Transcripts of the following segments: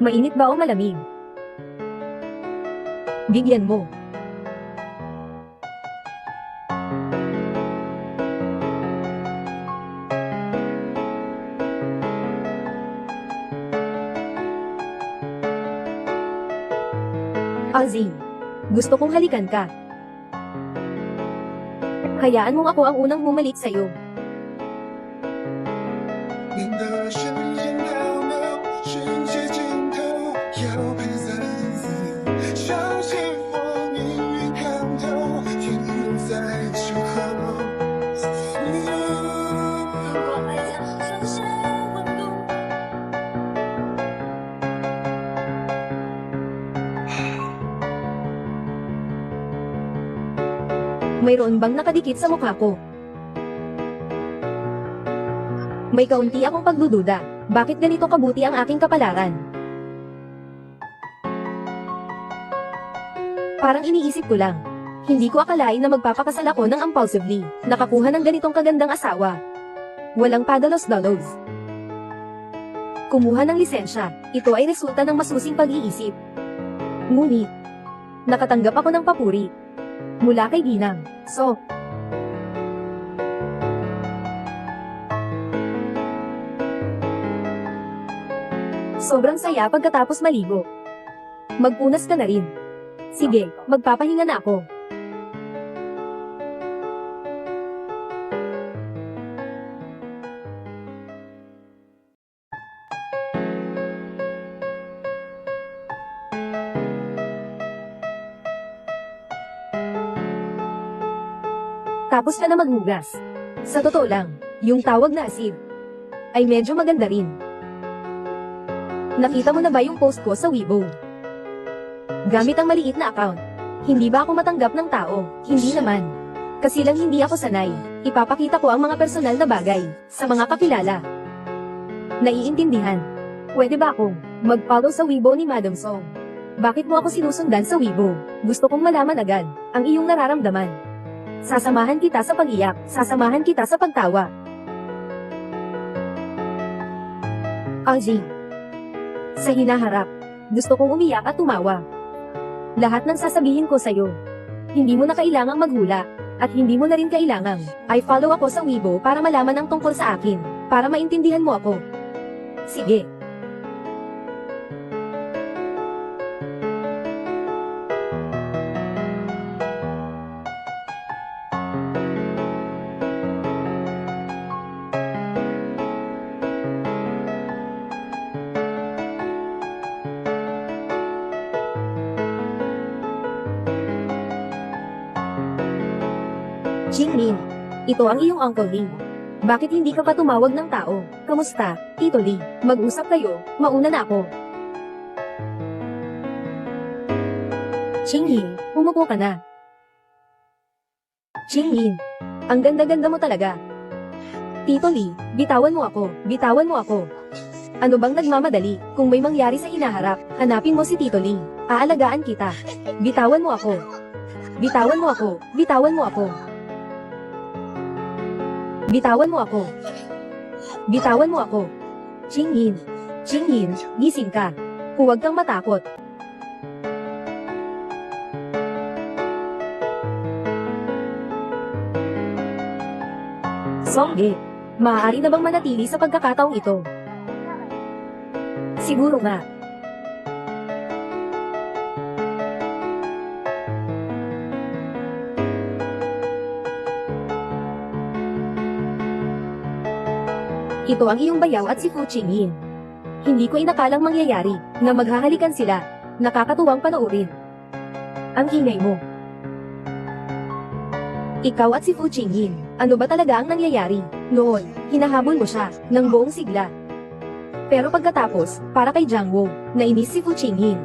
Mainit ba o malamig? Bigyan mo. Alzine, gusto kong halikan ka. Hayaan mo ako ang unang bumalik sa'yo. Hindi na siya Mayroon bang nakadikit sa mukha ko? May kaunti akong pagdududa. Bakit ganito kabuti ang aking kapalaran? Parang iniisip ko lang. Hindi ko akalain na magpapakasal ako ng impulsively. Nakakuha ng ganitong kagandang asawa. Walang padalos-dalos. Kumuha ng lisensya. Ito ay resulta ng masusing pag-iisip. Ngunit, nakatanggap ako ng papuri. Mula kay Ginang. So, Sobrang saya pagkatapos maligo. Magpunas ka na rin. Sige, magpapahinga na ako. Tapos ka na maghugas. Sa totoo lang, yung tawag na asid ay medyo maganda rin. Nakita mo na ba yung post ko sa Weibo? Gamit ang maliit na account. Hindi ba ako matanggap ng tao? Hindi naman. Kasi lang hindi ako sanay. Ipapakita ko ang mga personal na bagay sa mga kakilala. Naiintindihan. Pwede ba akong mag-follow sa Weibo ni Madam Song? Bakit mo ako sinusundan sa Weibo? Gusto kong malaman agad ang iyong nararamdaman. Sasamahan kita sa pag-iyak, sasamahan kita sa pagtawa. Aji. Sa hinaharap, gusto kong umiyak at tumawa. Lahat ng sasabihin ko sa'yo. Hindi mo na kailangang maghula, at hindi mo na rin kailangang. I follow ako sa Weibo para malaman ang tungkol sa akin, para maintindihan mo ako. Sige. Jinglin, ito ang iyong Uncle Lee. Bakit hindi ka pa tumawag ng tao? Kamusta, Tito Lee? Mag-usap kayo, mauna na ako. Chinglin, umupo ka na. Chinglin, ang ganda-ganda mo talaga. Tito Lee, bitawan mo ako, bitawan mo ako. Ano bang nagmamadali? Kung may mangyari sa hinaharap, hanapin mo si Tito Lee. Aalagaan kita. Bitawan mo ako. Bitawan mo ako, bitawan mo ako. Bitawan mo ako. Bitawan mo ako. Chinghin. Chinghin, gising ka. Huwag kang matakot. Songge, maaari na bang manatili sa pagkakataong ito? Siguro nga. Ito ang iyong bayaw at si Fu Qingyin. Hindi ko inakalang mangyayari na maghahalikan sila. Nakakatuwang panoorin. Ang ingay mo. Ikaw at si Fu Qingyin, ano ba talaga ang nangyayari? Noon, hinahabol mo siya ng buong sigla. Pero pagkatapos, para kay Jiang Wu, nainis si Fu Qingyin.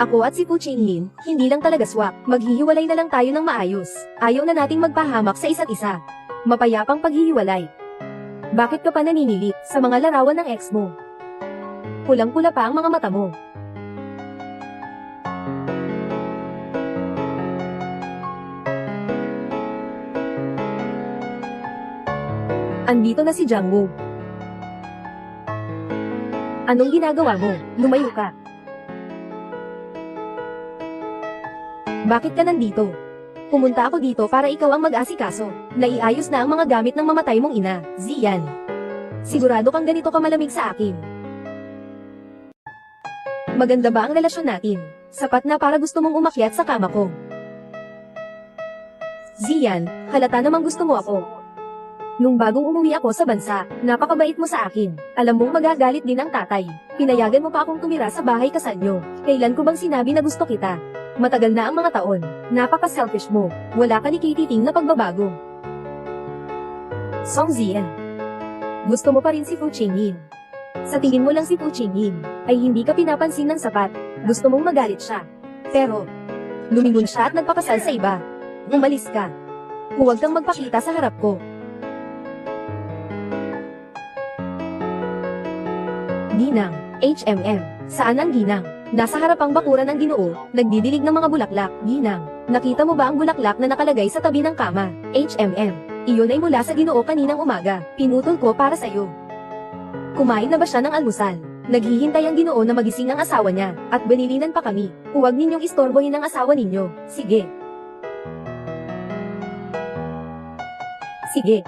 Ako at si Fu Qingyin, hindi lang talaga swak, maghihiwalay na lang tayo ng maayos. Ayaw na nating magpahamak sa isa't isa. Mapayapang paghihiwalay. Bakit ka pa naninilit sa mga larawan ng ex mo? Pulang-pula pa ang mga mata mo. Andito na si Jiang Wu. Anong ginagawa mo? Lumayo ka. Bakit ka nandito? Pumunta ako dito para ikaw ang mag-asikaso. Naiayos na ang mga gamit ng mamatay mong ina, Zian. Sigurado kang ganito ka malamig sa akin. Maganda ba ang relasyon natin? Sapat na para gusto mong umakyat sa kama ko. Zian, halata namang gusto mo ako. Nung bagong umuwi ako sa bansa, napakabait mo sa akin. Alam mong magagalit din ang tatay. Pinayagan mo pa akong tumira sa bahay kasanyo. Kailan ko bang sinabi na gusto kita? Matagal na ang mga taon. Napaka-selfish mo. Wala ka ni Kititing na pagbabago. Song Zian. Gusto mo pa rin si Fu Qingyin. Sa tingin mo lang si Fu Qingyin, ay hindi ka pinapansin ng sapat. Gusto mong magalit siya. Pero, lumingon siya at nagpakasal sa iba. Umalis ka. Huwag kang magpakita sa harap ko. Ginang, HMM. Saan ang ginang? Nasa harapang bakuran ng ginoo, nagdidilig ng mga bulaklak. Ginang, nakita mo ba ang bulaklak na nakalagay sa tabi ng kama? HMM. Iyon ay mula sa ginoo kaninang umaga. Pinutol ko para sa'yo. Kumain na ba siya ng almusal? Naghihintay ang ginoo na magising ang asawa niya, at banilinan pa kami. Huwag ninyong istorbohin ang asawa ninyo. Sige. Sige.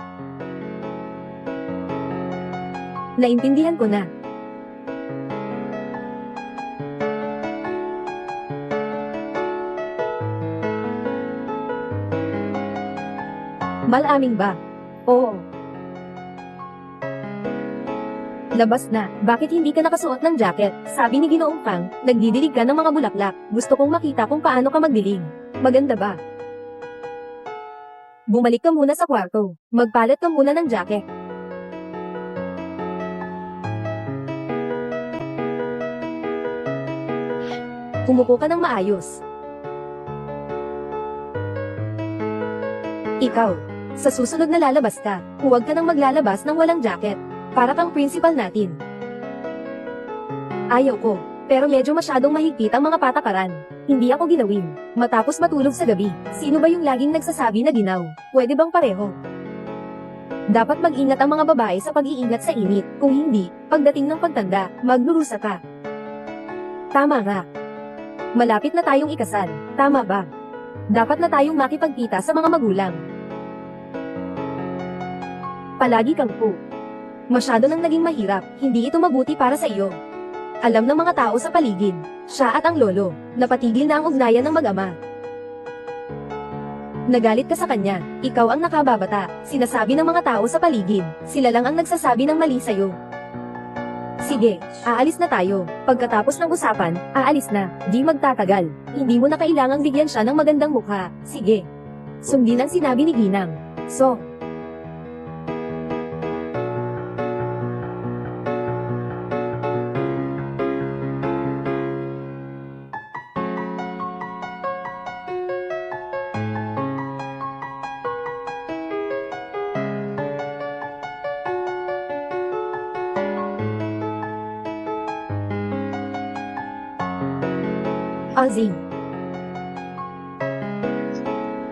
Naintindihan ko na. Malaming ba? Oo. Labas na. Bakit hindi ka nakasuot ng jacket? Sabi ni Ginoong Pang, nagdidilig ka ng mga bulaklak. Gusto kong makita kung paano ka magdilig. Maganda ba? Bumalik ka muna sa kwarto. Magpalit ka muna ng jacket. Umupo ka ng maayos. Ikaw, sa susunod na lalabas ka, huwag ka nang maglalabas ng walang jacket. Para kang principal natin. Ayaw ko, pero medyo masyadong mahigpit ang mga patakaran. Hindi ako ginawin. Matapos matulog sa gabi, sino ba yung laging nagsasabi na ginaw? Pwede bang pareho? Dapat mag-ingat ang mga babae sa pag-iingat sa init. Kung hindi, pagdating ng pagtanda, maglurusa ka. Tama nga. Malapit na tayong ikasal. Tama ba? Dapat na tayong makipagkita sa mga magulang. Palagi kang po. Masyado nang naging mahirap, hindi ito mabuti para sa iyo. Alam ng mga tao sa paligid, siya at ang lolo, napatigil na ang ugnayan ng mag-ama. Nagalit ka sa kanya, ikaw ang nakababata, sinasabi ng mga tao sa paligid, sila lang ang nagsasabi ng mali sa'yo. Sige, aalis na tayo. Pagkatapos ng usapan, aalis na, di magtatagal. Hindi mo na kailangang bigyan siya ng magandang mukha. Sige. Sundin ang sinabi ni Ginang. So,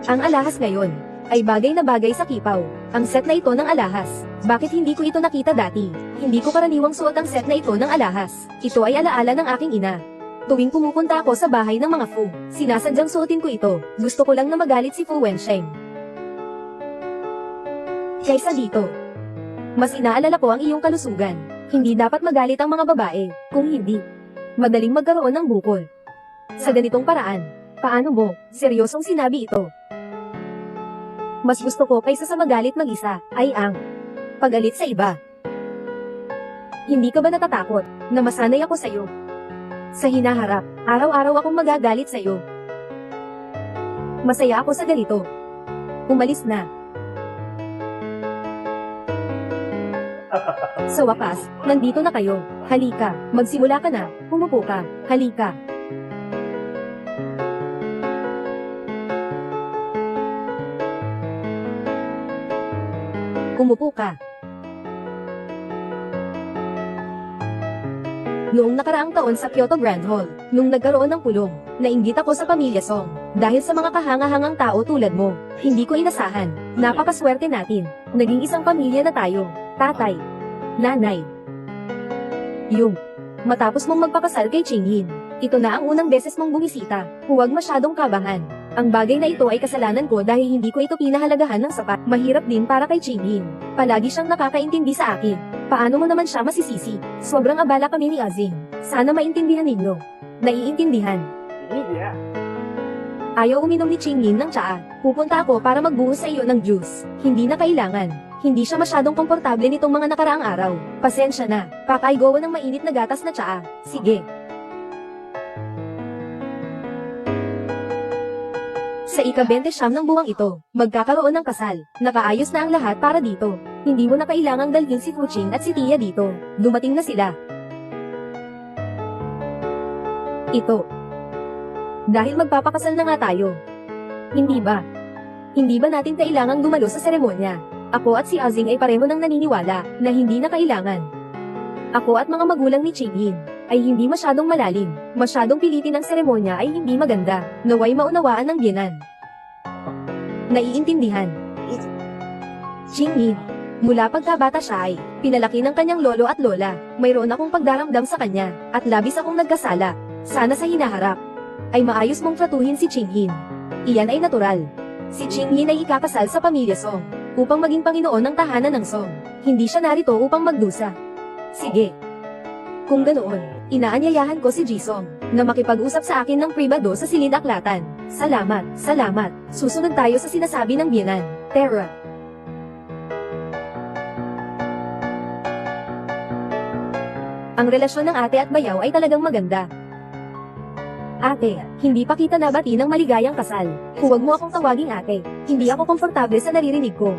Ang alahas ngayon ay bagay na bagay sa kipaw. Ang set na ito ng alahas. Bakit hindi ko ito nakita dati? Hindi ko karaniwang suot ang set na ito ng alahas. Ito ay alaala ng aking ina. Tuwing pumupunta ako sa bahay ng mga Fu, sinasadyang suotin ko ito. Gusto ko lang na magalit si Fu Wensheng. Kaysa dito, mas inaalala ko ang iyong kalusugan. Hindi dapat magalit ang mga babae. Kung hindi, madaling magkaroon ng bukol. Sa ganitong paraan, paano mo, seryosong sinabi ito? Mas gusto ko kaysa sa magalit mag-isa, ay ang pagalit sa iba. Hindi ka ba natatakot na masanay ako sa'yo? Sa hinaharap, araw-araw akong magagalit sa'yo. Masaya ako sa ganito. Umalis na. Sa wakas, nandito na kayo. Halika, magsimula ka na. Pumupo ka. Halika. Umupo ka. Noong nakaraang taon sa Kyoto Grand Hall, nung nagkaroon ng pulong, nainggit ako sa pamilya Song. Dahil sa mga kahanga-hangang tao tulad mo, hindi ko inasahan. Napakaswerte natin. Naging isang pamilya na tayo. Tatay. Nanay. Yung Matapos mong magpakasal kay Chingyin, ito na ang unang beses mong bumisita. Huwag masyadong kabahan. Ang bagay na ito ay kasalanan ko dahil hindi ko ito pinahalagahan ng sapat. Mahirap din para kay Chingyin. Palagi siyang nakakaintindi sa akin. Paano mo naman siya masisisi? Sobrang abala kami ni Azing. Sana maintindihan ninyo. Naiintindihan. Ayaw uminom ni Chingyin ng tsaa. Pupunta ako para magbuhos sa iyo ng juice. Hindi na kailangan. Hindi siya masyadong komportable nitong mga nakaraang araw. Pasensya na. Pakaigawan ng mainit na gatas na tsaa. Sige. Sa ika-20 siyam ng buwang ito, magkakaroon ng kasal. Nakaayos na ang lahat para dito. Hindi mo na kailangang dalhin si Fuching at si Tia dito. Dumating na sila. Ito. Dahil magpapakasal na nga tayo. Hindi ba? Hindi ba natin kailangang dumalo sa seremonya? Ako at si Azing ay pareho nang naniniwala na hindi na kailangan. Ako at mga magulang ni Chingin ay hindi masyadong malalim. Masyadong pilitin ang seremonya ay hindi maganda. Naway maunawaan ng biyanan. Naiintindihan. Chingin. Mula pagkabata siya ay pinalaki ng kanyang lolo at lola. Mayroon akong pagdaramdam sa kanya at labis akong nagkasala. Sana sa hinaharap ay maayos mong tratuhin si Chinghin. Iyan ay natural. Si Chinghin ay ikakasal sa pamilya Song upang maging Panginoon ng tahanan ng Song. Hindi siya narito upang magdusa. Sige. Kung ganoon, inaanyayahan ko si Jisong na makipag-usap sa akin ng pribado sa silid aklatan. Salamat, salamat. Susunod tayo sa sinasabi ng biyanan. Terra. Ang relasyon ng ate at bayaw ay talagang maganda. Ate, hindi pa kita nabati ng maligayang kasal. Huwag mo akong tawaging ate. Hindi ako komportable sa naririnig ko.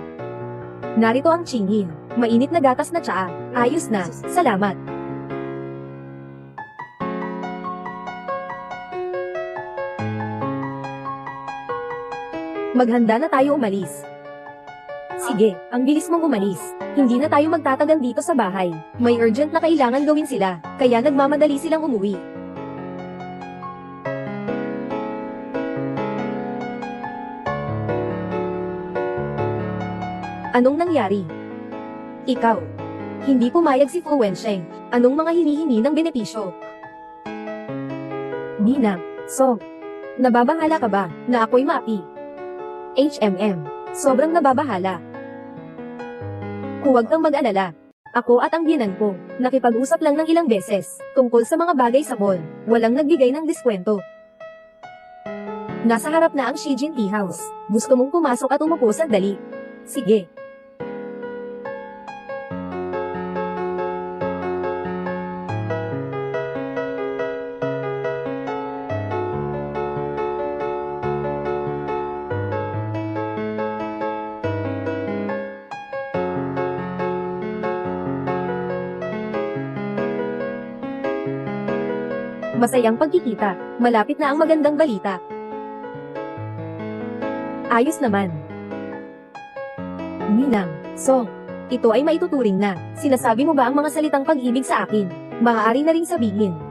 Narito ang chingin. Mainit na gatas na tsaa. Ayos na. Salamat. Maghanda na tayo umalis. Sige, ang bilis mong umalis. Hindi na tayo magtatagal dito sa bahay. May urgent na kailangan gawin sila, kaya nagmamadali silang umuwi. Anong nangyari? Ikaw. Hindi pumayag si Fu Wensheng. Anong mga hinihingi ng benepisyo? Nina, so, nababahala ka ba na ako'y maapi? HMM, sobrang nababahala. Huwag kang mag-alala. Ako at ang biyanan ko, nakipag-usap lang ng ilang beses, tungkol sa mga bagay sa mall, walang nagbigay ng diskwento. Nasa harap na ang Shijin Tea House. Gusto mong pumasok at umupo sandali. Sige. Masayang pagkikita. Malapit na ang magandang balita. Ayos naman. Ninang, so, ito ay maituturing na. Sinasabi mo ba ang mga salitang pag-ibig sa akin? Maaari na ring sabihin.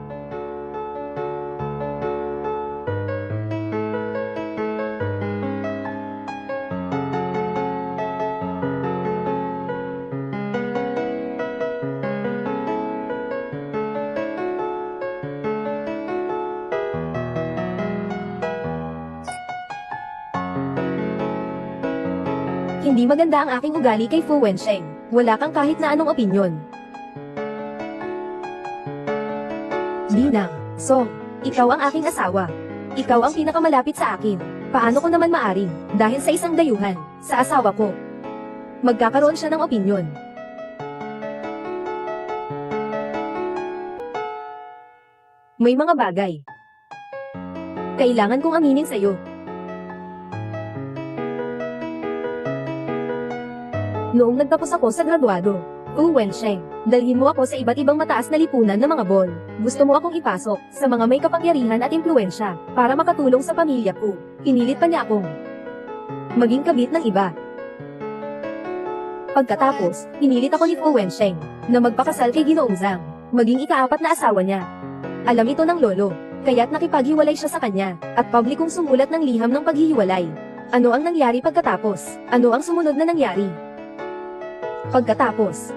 Hindi maganda ang aking ugali kay Fu Wensheng. Wala kang kahit na anong opinyon. Ninang, Song, ikaw ang aking asawa. Ikaw ang pinakamalapit sa akin. Paano ko naman maaring, dahil sa isang dayuhan, sa asawa ko. Magkakaroon siya ng opinyon. May mga bagay. Kailangan kong aminin sa'yo. Noong nagtapos ako sa graduado, Fu Wensheng, dalhin mo ako sa iba't ibang mataas na lipunan ng mga ball. Gusto mo akong ipasok sa mga may kapangyarihan at impluensya para makatulong sa pamilya ko. Pinilit pa niya akong maging kabit ng iba. Pagkatapos, pinilit ako ni Fu Wensheng na magpakasal kay Ginoong Zhang, maging ikaapat na asawa niya. Alam ito ng lolo, kaya't nakipaghiwalay siya sa kanya, at publikong sumulat ng liham ng paghihiwalay. Ano ang nangyari pagkatapos? Ano ang sumunod na nangyari? Pagkatapos,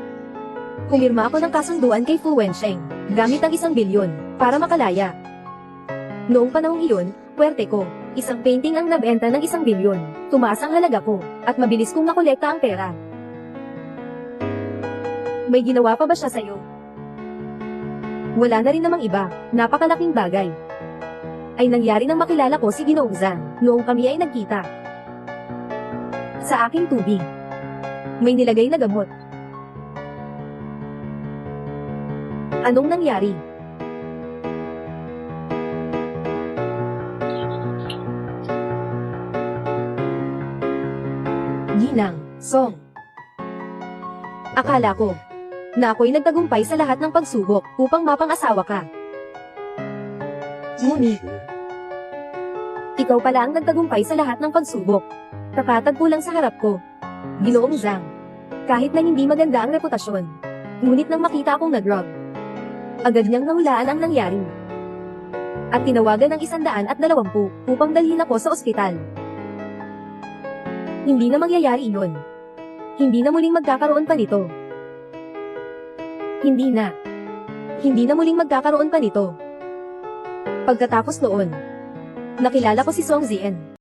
pumirma ako ng kasunduan kay Fu Wensheng. gamit ang isang bilyon, para makalaya. Noong panahong iyon, puwerte ko, isang painting ang nabenta ng isang bilyon, tumaas ang halaga ko, at mabilis kong nakolekta ang pera. May ginawa pa ba siya sa'yo? Wala na rin namang iba, napakalaking bagay. Ay nangyari nang makilala ko si Ginoong Zhang, noong kami ay nagkita. Sa aking tubig. May nilagay na gamot. Anong nangyari? Ginang, Song. Akala ko, na ako'y nagtagumpay sa lahat ng pagsubok upang mapang-asawa ka. Ngunit, ikaw pala ang nagtagumpay sa lahat ng pagsubok. Nakatagpo lang sa harap ko. Ginoong Zhang. Kahit na hindi maganda ang reputasyon. Ngunit nang makita akong nag-rug, agad niyang nahulaan ang nangyari. At tinawagan ng isandaan at dalawampu upang dalhin ako sa ospital. Hindi na mangyayari iyon. Hindi na muling magkakaroon pa nito. Hindi na. Hindi na muling magkakaroon pa nito. Pagkatapos noon, nakilala ko si Song Zien.